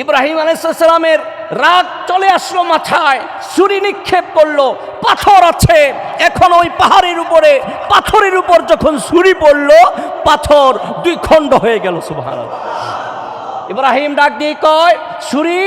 ইব্রাহিম আলাইসালামের রাগ চলে আসলো মাথায়, ছুরি নিক্ষেপ করল, পাথর আছে। এখন ওই পাহাড়ের উপরে, পাথরের উপর যখন ছুরি পড়ল, পাথর দুই খণ্ড হয়ে গেল সুভান ইব্রাহিম ডাক দিয়ে কয়, ছুরি,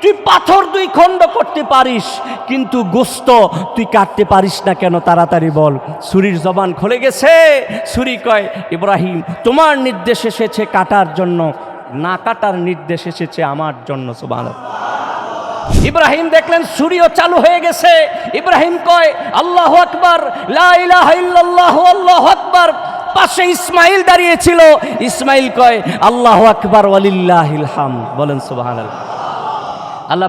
তুই পাথর দুই খণ্ড করতে পারিস, কিন্তু গোস্ত তুই কাটতে পারিস না কেন, তাড়াতাড়ি বল। ছুরির জবান খুলে গেছে, ছুরি কয়, ইব্রাহিম, তোমার নির্দেশ এসেছে কাটার জন্য। না কাটার নির্দেশ এসেছে আমার জন্য সুবাহ ইব্রাহিম দেখলেন সূর্য চালু হয়ে গেছে। ইব্রাহিম কয়, আল্লাহ আকবর লাহ আল্লাহ আকবর। পাশে ইসমাইল দাঁড়িয়েছিল। ইসমাইল কয়, আল্লাহ আকবর, ওয়ালিল্লাহিল বলেন সুবাহ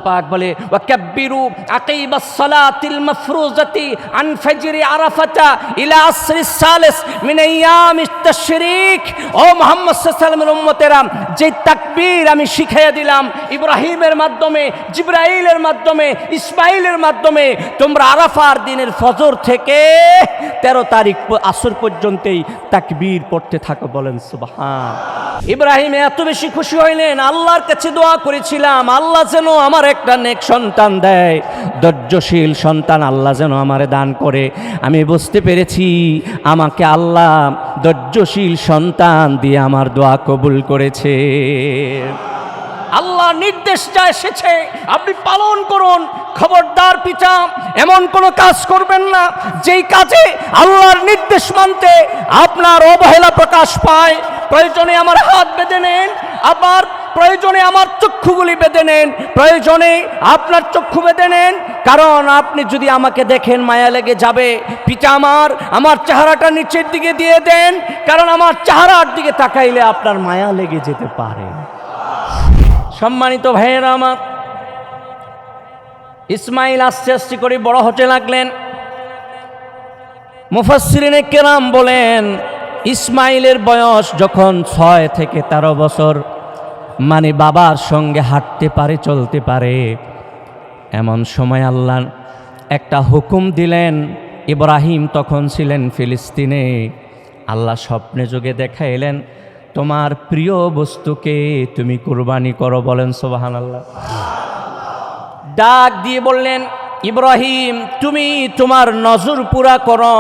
পাক বলে, ওয়াকাব্বিরু আকিবাস সালাতিল মাফরুজাতি আন ফাজরি আরাফাতা ইলা আসরিস সালিস মিন আইয়ামিত তাশরিক। ও মুহাম্মদ সাল্লাল্লাহু উম্মতেরা, যে তাকবীর আমি শিখাইয়া দিলাম ইব্রাহিমের মাধ্যমে, জিব্রাইলের মাধ্যমে, ইসমাইলের মাধ্যমে, তোমরা আরাফার দিনের ফজর থেকে তেরো তারিখ আসর পর্যন্তই তাকবীর পড়তে থাকো বলেন, সুবহান। ইব্রাহিম এত বেশি খুশি হইলেন, আল্লাহর কাছে দোয়া করেছিলাম, আল্লাহ যেন আমার একটা নেক সন্তান দেয়। ধৈর্যশীল সন্তান আল্লাহ যেন আমারে দান করে। আমি বুঝতে পেরেছি, আমাকে আল্লাহ ধৈর্যশীল সন্তান দিয়ে আমার দোয়া কবুল করেছে। আল্লাহ নির্দেশ যা এসেছে, আপনি পালন করুন। খবরদার পিতা, এমন কোনো কাজ করবেন না। যেই কাজে আল্লাহর নির্দেশ মানতে আপনার অবহেলা প্রকাশ পায়। প্রয়োজনে আমার হাত বেঁধে নেন। আবার প্রয়োজনে আমার চক্ষুগুলি বেঁধে নেন, প্রয়োজনে আপনার চক্ষু বেঁধে নেন, কারণ আপনি যদি আমাকে দেখেন মায়া লেগে যাবে। পিতা আমার আমার চেহারাটা নিচের দিকে দিয়ে দেন, কারণ আমার চেহারার দিকে তাকাইলে আপনার মায়া লেগে যেতে পারে। সম্মানিত ভাইয়েরা আমার, ইসমাইল আস্তে আস্তে করে, বড় হতে লাগলেন। মুফাসসিরিনে কেরাম বলেন, ইসমাইলের বয়স যখন ছয় থেকে তেরো বছর মানে বাবার সঙ্গে হাঁটতে পারে, চলতে পারে। এমন সময় আল্লাহ একটা হুকুম দিলেন, ইব্রাহিম তখন ছিলেন ফিলিস্তিনে। আল্লাহ স্বপ্নে যোগে দেখাইলেন, তোমার প্রিয় বস্তুকে তুমি কুরবানি করো। বলেন সোবাহান আল্লাহ ডাক দিয়ে বললেন, ইব্রাহিম, তুমি তোমার নজর পুরা করো।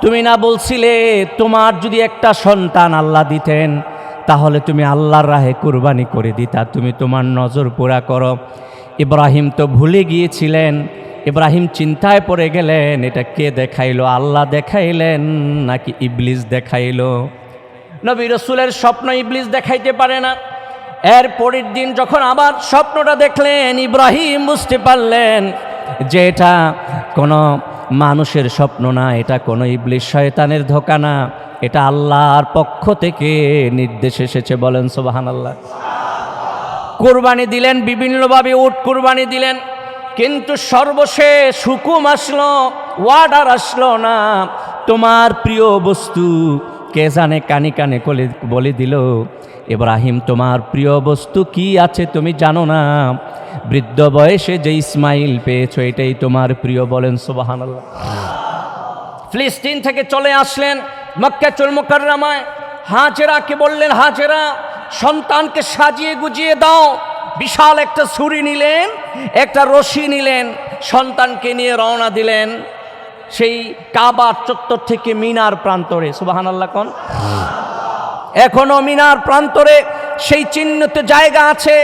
তুমি না বলছিলে তোমার যদি একটা সন্তান আল্লাহ দিতেন তাহলে তুমি আল্লাহর রাহে কুরবানি করে দিতা, তুমি তোমার নজর পুরা করো। ইব্রাহিম তো ভুলে গিয়েছিলেন, ইব্রাহিম চিন্তায় পড়ে গেলেন, এটা কে দেখাইলো? আল্লাহ দেখাইলেন নাকি ইবলিস দেখাইলো? নবী রসুলের স্বপ্ন ইবলিস দেখাইতে পারে না। এর পরের দিন যখন আবার স্বপ্নটা দেখলেন, ইব্রাহিম বুঝতে পারলেন যে এটা কোনো মানুষের স্বপ্ন না, এটা কোনো ইবলিস শয়তানের ধোকা না। এটা আল্লাহর পক্ষ থেকে নির্দেশ এসেছে, বলেন সোবাহান আল্লাহ কোরবানি দিলেন, বিভিন্নভাবে উট কোরবানি দিলেন, কিন্তু সর্বশেষ হুকুম আসলো ওয়ার্ডার আসলো না। তোমার প্রিয় বস্তু কে জানে কানে কানে বলে দিল ইব্রাহিম, তোমার প্রিয় বস্তু কি আছে তুমি জানো না? বৃদ্ধ বয়সে যে ইসমাইল পেয়েছ, এটাই তোমার প্রিয়, বলেন সুবাহান ফিলিস্তিন থেকে চলে আসলেন মক্কাচুল মোকাররামায়। হাজেরাকে বললেন, হাজেরা, সন্তানকে সাজিয়ে গুজিয়ে দাও। বিশাল একটা ছুরি নিলেন, একটা রশি নিলেন, সন্তানকে নিয়ে রওনা দিলেন সেই কাবার চত্বর থেকে মিনার প্রান্তরে। সুবাহান আল্লাহ কন? এখনও মিনার প্রান্তরে সেই চিহ্নিত জায়গা আছে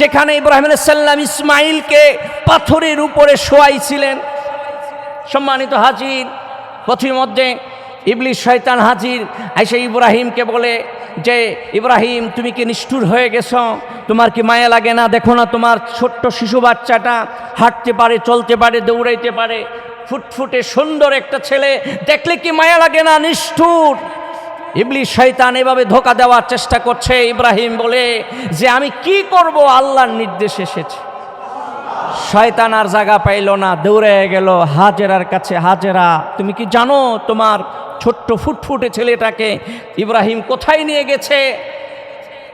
যেখানে ইব্রাহিম সাল্লাম ইসমাইলকে পাথরের উপরে শোয়াইছিলেন। সম্মানিত হাজির, পথির মধ্যে ইবলিশ শয়তান হাজির আইসে ইব্রাহিমকে বলে যে, ইব্রাহিম, তুমি কি নিষ্ঠুর হয়ে গেছো? তোমার কি মায়া লাগে না? দেখো না, তোমার ছোট্ট শিশু বাচ্চাটা হাঁটতে পারে, চলতে পারে, দৌড়াইতে পারে। ফুটফুটে সুন্দর একটা ছেলে, দেখলে কি মায়া লাগে না? নিষ্ঠুর ইবলিশ শয়তান এভাবে ধোকা দেওয়ার চেষ্টা করছে ইব্রাহিম বলে যে আমি কি করব? আল্লাহর নির্দেশ এসেছে। শয়তান আর জায়গা পাইল না, দৌড়ে গেল, হাজেরার কাছে, হাজেরা, তুমি কি জানো তোমার ছোট্ট ফুটফুটে ছেলেটাকে ইব্রাহিম কোথায় নিয়ে গেছে?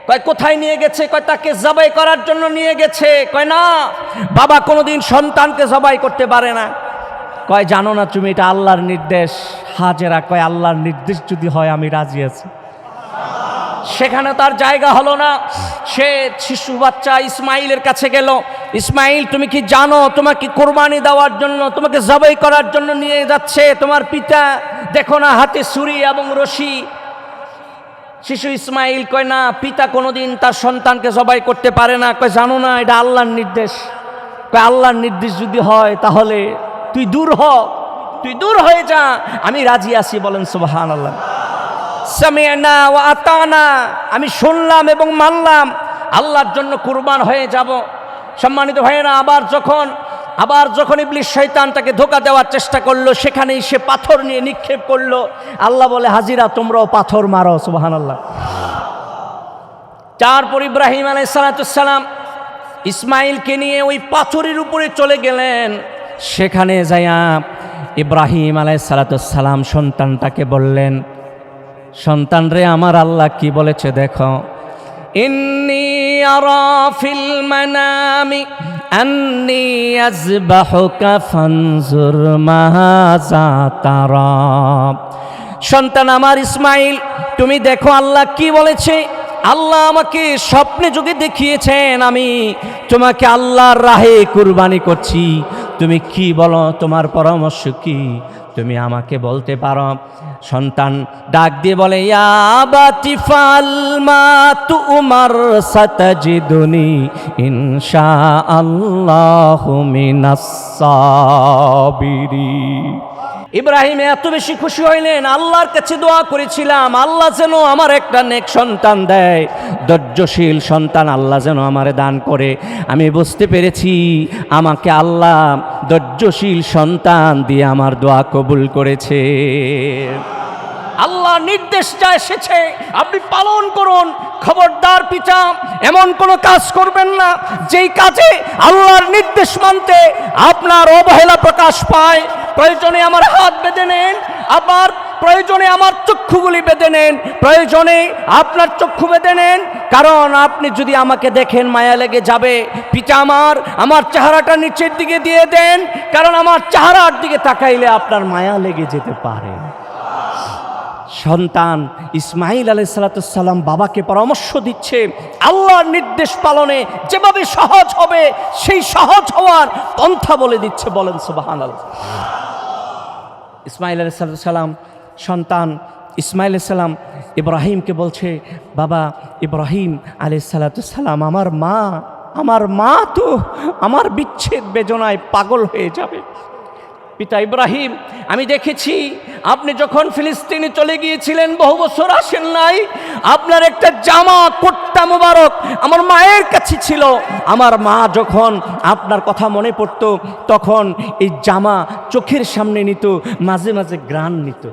কয়, কোথায় নিয়ে গেছে? কয়, তাকে জবাই করার জন্য নিয়ে গেছে। কয়, না, বাবা কোনোদিন সন্তানকে জবাই করতে পারে না। কয়, জানো না তুমি এটা আল্লাহর নির্দেশ? হাজেরা কয়, আল্লাহর নির্দেশ যদি হয় আমি রাজি আছি। সেখানে তার জায়গা হলো না। সে শিশু বাচ্চা ইসমাইলের কাছে গেল। ইসমাইল, তুমি কি জানো তোমাকে কোরবানি দেওয়ার জন্য, তোমাকে জবাই করার জন্য নিয়ে যাচ্ছে? তোমার পিতা, দেখো না, হাতে ছুরি এবং রশি। শিশু ইসমাইল কয়, না, পিতা কোনোদিন তার সন্তানকে জবাই করতে পারে না। কয়, জানো না, এটা আল্লাহর নির্দেশ। কয়, আল্লাহর নির্দেশ যদি হয় তাহলে তুই দূর হ, তুই দূর হয়ে যা। আমি রাজি আছি, বলেন সুবাহান আল্লাহ সামিয়ানা ও আতানা, আমি শুনলাম এবং মানলাম, আল্লাহর জন্য কুরবান হয়ে যাব। সম্মানিত ভাইয়েরা, আবার যখন আবার যখন ইবলিশ শয়তান তাকে ধোকা দেওয়ার চেষ্টা করল, সেখানেই সে পাথর নিয়ে নিক্ষেপ করল। আল্লাহ বলে, হাজিরা, তোমরাও পাথর মারো সুবাহান আল্লাহ তারপর ইব্রাহিম আলাইসালাম ইসমাইলকে নিয়ে ওই পাথরের উপরে চলে গেলেন। সেখানে যাইয়া ইব্রাহিম আলাইসালাম সন্তানটাকে বললেন, সন্তান রে, আমার আল্লাহ কি বলেছে দেখো। ইন্নি সন্তান আমার ইসমাইল, তুমি দেখো আল্লাহ কি বলেছে। আল্লাহ আমাকে স্বপ্নে যুগে দেখিয়েছেন, আমি তোমাকে আল্লাহর রাহে কুরবানি করছি। তুমি কি বলো? তোমার পরামর্শ কি? তুমি আমাকে বলতে পারো। সন্তান ডাক দিয়ে বলে উমার সাতাজিদুনি ইনশা আল্লাহ মিনাস সাবিরিন। ইব্রাহিম এত বেশি খুশি হইলেন, আল্লাহর কাছে দোয়া করেছিলাম, আল্লাহ যেন আমার একটা নেক সন্তান দেয়। ধৈর্যশীল সন্তান আল্লাহ যেন আমারে দান করে। আমি বুঝতে পেরেছি, আমাকে আল্লাহ ধৈর্যশীল সন্তান দিয়ে আমার দোয়া কবুল করেছে। আল্লাহ নির্দেশ যা এসেছে, আপনি পালন করুন। খবরদার পিতা, এমন কোনো কাজ করবেন না। যেই কাজে আল্লাহর নির্দেশ মানতে আপনার অবহেলা প্রকাশ পায়, প্রয়োজনে আমার হাত বেঁধে নেন, আবার প্রয়োজনে আমার চক্ষুগুলি বেঁধে নেন, প্রয়োজনে আপনার চক্ষু বেঁধে নেন। কারণ আপনি যদি আমাকে দেখেন, মায়া লেগে যাবে। পিতা আমার আমার চেহারাটা নিচের দিকে দিয়ে দেন, কারণ আমার চেহারার দিকে তাকাইলে আপনার মায়া লেগে যেতে পারে। সন্তান ইসমাইল আলাইসালাতাম বাবাকে পরামর্শ দিচ্ছে, আল্লাহর নির্দেশ পালনে যেভাবে সহজ হবে, সেই সহজ হওয়ার পন্থা বলে দিচ্ছে, বলেন সুবাহান ইসমাইল আলাইসালাম সন্তান ইসমাইল সালাম ইব্রাহিমকে বলছে, বাবা, ইব্রাহিম আলাইসালাতাম আমার মা আমার মা তো আমার বিচ্ছেদ বেদনায় পাগল হয়ে যাবে। পিতা ইব্রাহিম, আমি দেখেছি আপনি যখন ফিলিস্তিনে চলে গিয়েছিলেন, বহু বছর আসেন নাই, আপনার একটা জামা কোট্টা মুবারক আমার মায়ের কাছে ছিল। আমার মা যখন আপনার কথা মনে পড়তো, তখন এই জামা চোখের সামনে নিত, মাঝে মাঝে গ্রান নিত।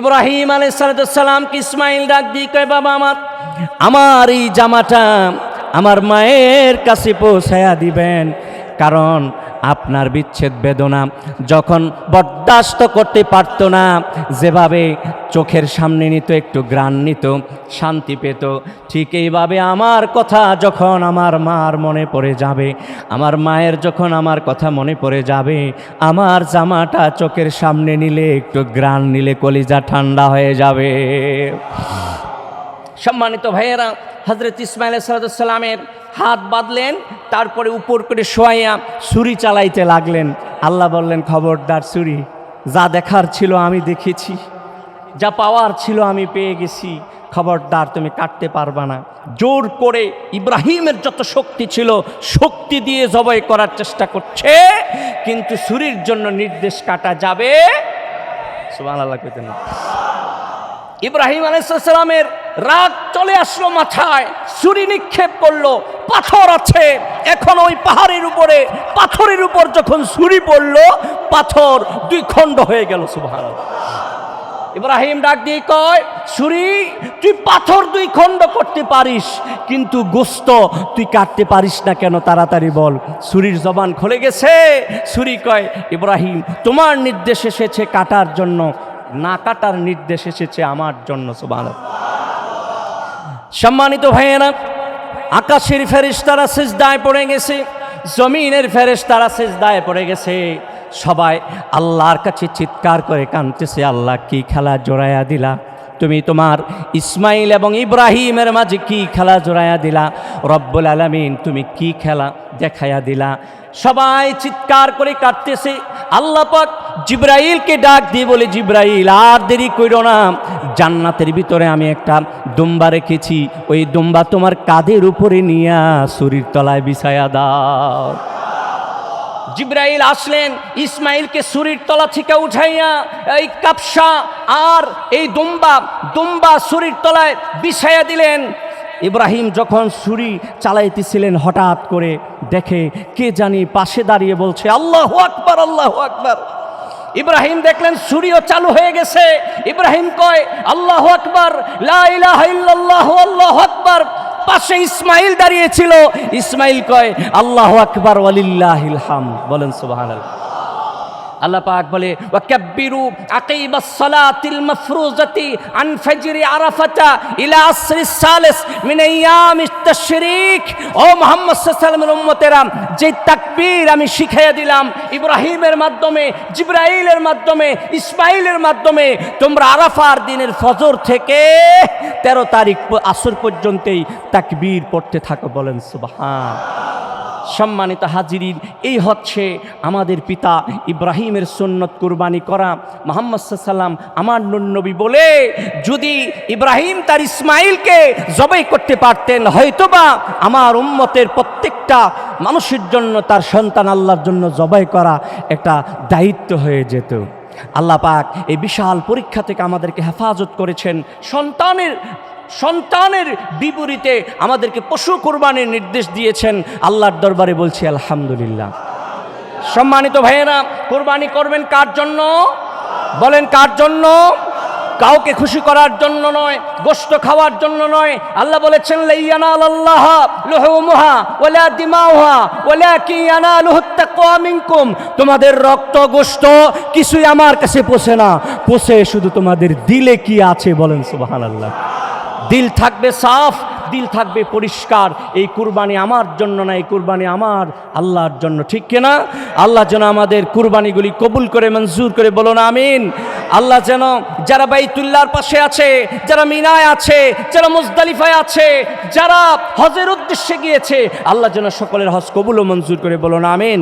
ইব্রাহিম আলাইসালামকে ইসমাইল ডাক দিয়ে কয়, বাবা আমার আমার এই জামাটা আমার মায়ের কাছে পৌঁছায়া দিবেন। কারণ আপনার বিচ্ছেদ বেদনা যখন বরদাস্ত করতে পারতো না, যেভাবে চোখের সামনে নিত, একটু গ্রাণ নিত, শান্তি পেত। ঠিক এইভাবে আমার কথা যখন আমার মার মনে পড়ে যাবে, আমার মায়ের যখন আমার কথা মনে পড়ে যাবে, আমার জামাটা চোখের সামনে নিলে, একটু গ্রাণ নিলে কলিজা ঠান্ডা হয়ে যাবে। সম্মানিত ভাইয়েরা হজরত ইসমাইল সালামের হাত বাঁধলেন, তারপরে উপর করে শোয়াইয়া ছুরি চালাইতে লাগলেন। আল্লাহ বললেন, খবরদার ছুরি, যা দেখার ছিল আমি দেখেছি, যা পাওয়ার ছিল আমি পেয়ে গেছি। খবরদার, তুমি কাটতে পারবা না। জোর করে ইব্রাহিমের যত শক্তি ছিল, শক্তি দিয়ে জবাই করার চেষ্টা করছে, কিন্তু ছুরির জন্য নির্দেশ কাটা যাবে। আল্লাহ ইব্রাহিম আলাইসালামের রাগ চলে আসলো মাথায়, ছুরি নিক্ষেপ করল, পাথর আছে। এখন ওই পাহাড়ের উপরে, পাথরের উপর যখন ছুরি পড়ল, পাথর দুই খণ্ড হয়ে গেল সুভান ইব্রাহিম ডাক দিয়ে কয়, ছুরি, তুই পাথর দুই খণ্ড করতে পারিস, কিন্তু গোস্ত তুই কাটতে পারিস না কেন, তাড়াতাড়ি বল। ছুরির জবান খুলে গেছে। ছুরি কয়, ইব্রাহিম, তোমার নির্দেশ এসেছে কাটার জন্য, না কাটার নির্দেশ এসেছে আমার জন্য সুবান সম্মানিত ভাইয়েরা, আকাশের ফেরিস্তারা সেজদায় পড়ে গেছে, জমিনের ফেরেশতারা সেজদায় পড়ে গেছে। সবাই আল্লাহর কাছে চিৎকার করে কাঁদতেছে, আল্লাহ, কি খেলা জোড়াইয়া দিলা? তুমি তোমার ইসমাইল এবং ইব্রাহিমের মাঝে কি খেলা জোড়াইয়া দিলা? রব্বুল আলামিন, তুমি কি খেলা দেখাইয়া দিলা? সবাই চিৎকার করে কাটতেছে আল্লাহ পাক জিব্রাইলকে ডাক দিয়ে বলে, জিব্রাইল, আর দেরি কইরো না। জান্নাতের ভিতরে আমি একটা দুম্বা রেখেছি। ওই দুম্বা তোমার কাঁধের উপরে নিয়া শরীর তলায় বিছায়া দাও। জিব্রাইল আসলেন, ইসমাইলকে সুরির তলা থেকে উঠাইয়া, এই কাপসা আর এই দুম্বা দুম্বা সুরির তলায় বিছাইয়া দিলেন। ইব্রাহিম যখন ছুরি চালাইতেছিলেন হঠাৎ করে, দেখে কে জানি পাশে দাঁড়িয়ে বলছে, আল্লাহ আকবার আল্লাহ আকবার। ইব্রাহিম দেখলেন সূর্য চালু হয়ে গেছে। ইব্রাহিম কয়, আল্লাহ আকবর আল্লাহ আকবর। পাশে ইসমাইল দাঁড়িয়েছিল ইসমাইল কয়, আল্লাহ আকবর হাম বলেন সুবাহ পাক বলে, ওয়াকাব্বিরু আকিবাস সালাতিল মাফরুজাতি আন ফাজরি আরাফাতা ইলা আসরি সালিস মিন আইয়ামিত তাশরিক। ও মুহাম্মদ সাল্লাল্লাহু উম্মতেরা, যে তাকবীর আমি শিখাইয়া দিলাম ইব্রাহিমের মাধ্যমে, জিব্রাইলের মাধ্যমে, ইসমাইলের মাধ্যমে, তোমরা আরাফার দিনের ফজর থেকে তেরো তারিখ আসর পর্যন্তই তাকবীর পড়তে থাকো বলেন, সুবহান। সম্মানিত হাজিরিন, এই হচ্ছে আমাদের পিতা ইব্রাহিমের সুন্নত কুরবানি করা। মোহাম্মদ সাল্লাম আমার নবী বলে, যদি ইব্রাহিম তার ইসমাইলকে জবাই করতে পারতেন, হয়তোবা আমার উম্মতের প্রত্যেকটা মানুষের জন্য তার সন্তান আল্লাহর জন্য জবাই করা একটা দায়িত্ব হয়ে যেত। আল্লাহ পাক এই বিশাল পরীক্ষা থেকে আমাদেরকে হেফাজত করেছেন। সন্তানের সন্তানের বিপরীতে আমাদেরকে পশু কোরবানির নির্দেশ দিয়েছেন। আল্লাহর দরবারে বলছি, আলহামদুলিল্লাহ। সম্মানিত ভাইয়েরা, কোরবানি করবেন কার জন্য? বলেন কার জন্য? কাউকে খুশি করার জন্য নয়, গোশত খাওয়ার জন্য নয়। আল্লাহ বলেছেন আল্লাহ তোমাদের রক্ত গোশত কিছুই আমার কাছে পোষে না। পোষে শুধু তোমাদের দিলে কি আছে বলেন সুবহানাল্লাহ। দিল থাকবে সাফ দিল থাকবে, পরিষ্কার। এই কুরবানি আমার জন্য না, এই কুরবানি আমার আল্লাহর জন্য। ঠিক কিনা আল্লাহ যেন আমাদের কুরবানিগুলি কবুল করে, মঞ্জুর করে বলো না আমিন। আল্লাহ যেন যারা বাইতুল্লার পাশে আছে, যারা মিনায় আছে, যারা মুজদালিফায় আছে, যারা হজের উদ্দেশ্যে গিয়েছে, আল্লাহ যেন সকলের হজ কবুল ও মঞ্জুর করে বলো না আমিন।